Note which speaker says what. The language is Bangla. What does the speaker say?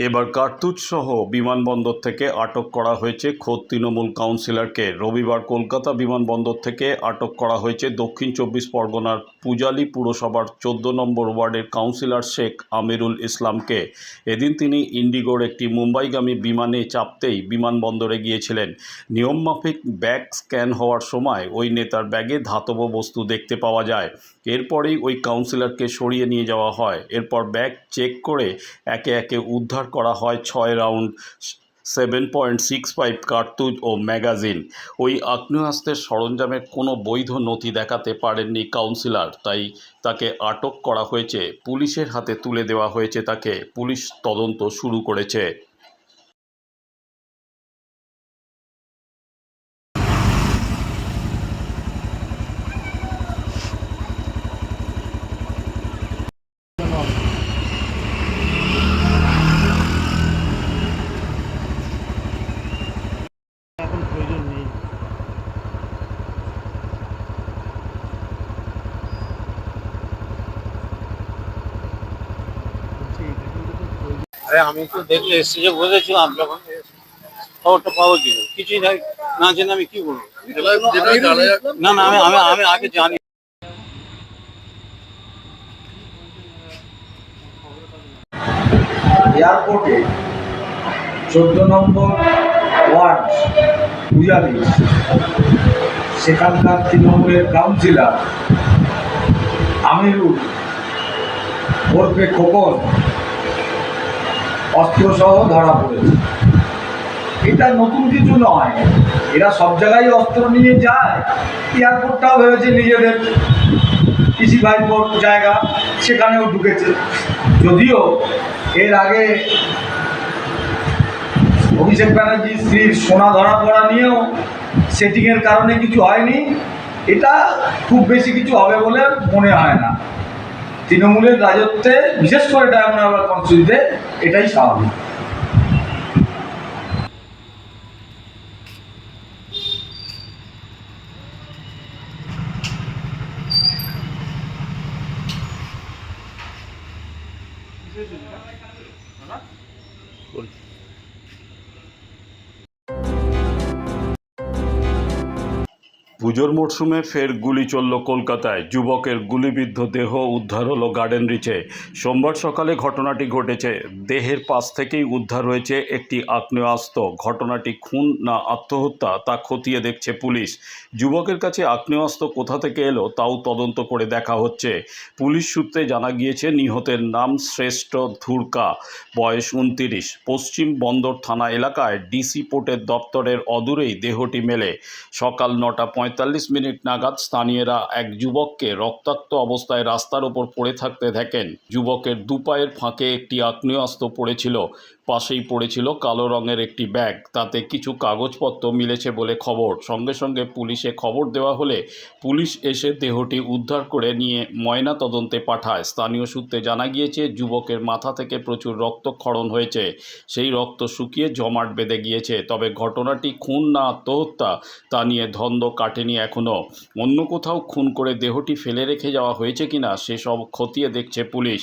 Speaker 1: এবার কার্তুজ সহ বিমানবন্দর থেকে আটক করা হয়েছে খোদ তৃণমূল কাউন্সিলরকে। রবিবার কলকাতা বিমানবন্দর থেকে আটক করা হয়েছে দক্ষিণ চব্বিশ পরগনার পূজালি পুরসভার চোদ্দ নম্বর ওয়ার্ডের কাউন্সিলর শেখ আমিরুল ইসলামকে। এদিন তিনি ইন্ডিগোর একটি মুম্বাইগামী বিমানে চাপতেই বিমানবন্দরে গিয়েছিলেন। নিয়মমাফিক ব্যাগ স্ক্যান হওয়ার সময় ওই নেতার ব্যাগে ধাতব বস্তু দেখতে পাওয়া যায়। এরপরেই ওই কাউন্সিলরকে সরিয়ে নিয়ে যাওয়া হয়। এরপর ব্যাগ চেক করে একে একে উদ্ধার করা হয়, ছয় round seven point six five কার্তুজ ও ম্যাগাজিন ওই আগ্নেয়াস্ত্রের সরঞ্জামের কোনো বৈধ নথি দেখাতে পারেননি কাউন্সিলর তাই তাকে আটক করা হয়েছে। পুলিশের হাতে তুলে দেওয়া হয়েছে তাকে। পুলিশ তদন্ত শুরু করেছে।
Speaker 2: আরে আমি তো দেখলে স্টেজে বসেছিলাম যখন খবরটা কি করে? কিছুই নাই না জেনে আমি কি বলব না না, আমি আমি আমি আগে জানি
Speaker 3: এয়ারপোর্টে চোদ্দ নম্বর ওয়ার্ড পূজারি সেখানকার তৃণমূলের কাউন্সিলর আমিরুল ওরফে খোকন অস্ত্রসহ ধরা পড়েছে। এটা নতুন কিছু নয়। এরা সব জায়গায় অস্ত্র নিয়ে যায়। এয়ারপোর্টটাও ভেবেছে নিজেদের কৃষি ভাইপোর জায়গা, সেখানেও ঢুকেছে। যদিও এর আগে অভিষেক ব্যানার্জির স্ত্রীর সোনা ধরা পড়া নিয়েও সেটিংয়ের কারণে কিছু হয়নি। এটা খুব বেশি কিছু হবে বলে মনে হয় না। তৃণমূলের রাজত্বে বিশেষ করে ডায়মন্ড কনস্টিটিউতে এটাই স্বাভাবিক।
Speaker 1: পুজোর মরশুমে ফের গুলি চলল কলকাতায়। যুবকের গুলিবিদ্ধ দেহ উদ্ধার হলো গার্ডেন রিচে। সোমবার সকালে ঘটনাটি ঘটেছে। দেহের পাশ থেকেই উদ্ধার হয়েছে একটি আগ্নেয়াস্ত্র। ঘটনাটি খুন না আত্মহত্যা তা খতিয়ে দেখছে পুলিশ। যুবকের কাছে আগ্নেয়াস্ত্র কোথা থেকে এলো তাও তদন্ত করে দেখা হচ্ছে। পুলিশ সূত্রে জানা গিয়েছে, নিহতের নাম শ্রেষ্ঠ ধুরকা। বয়স উনতিরিশ। পশ্চিম বন্দর থানা এলাকায় ডিসি পোর্টের দপ্তরের অদূরেই দেহটি মেলে। সকাল নটা পঁয়তাল্লিশ মিনিট নাগাদ স্থানীয়রা এক যুবককে রক্তাক্ত অবস্থায় রাস্তার ওপর পড়ে থাকতে দেখেন। যুবকের দুপায়ের ফাঁকে একটি আগ্নেয়াস্ত্র পড়েছিল। পাশেই পড়েছিল কালো রঙের একটি ব্যাগ। তাতে কিছু কাগজপত্র মিলেছে বলে খবর। সঙ্গে সঙ্গে পুলিশে খবর দেওয়া হলে পুলিশ এসে দেহটি উদ্ধার করে নিয়ে ময়না তদন্তে পাঠায়। স্থানীয় সূত্রে জানা গিয়েছে, যুবকের মাথা থেকে প্রচুর রক্তক্ষরণ হয়েছে। সেই রক্ত শুকিয়ে জমাট বেঁধে গিয়েছে। তবে ঘটনাটি খুন না আত্মহত্যা তা নিয়ে ধন্দ কাটেনি এখনও অন্য কোথাও খুন করে দেহটি ফেলে রেখে যাওয়া হয়েছে কিনা, সেসব খতিয়ে দেখছে পুলিশ।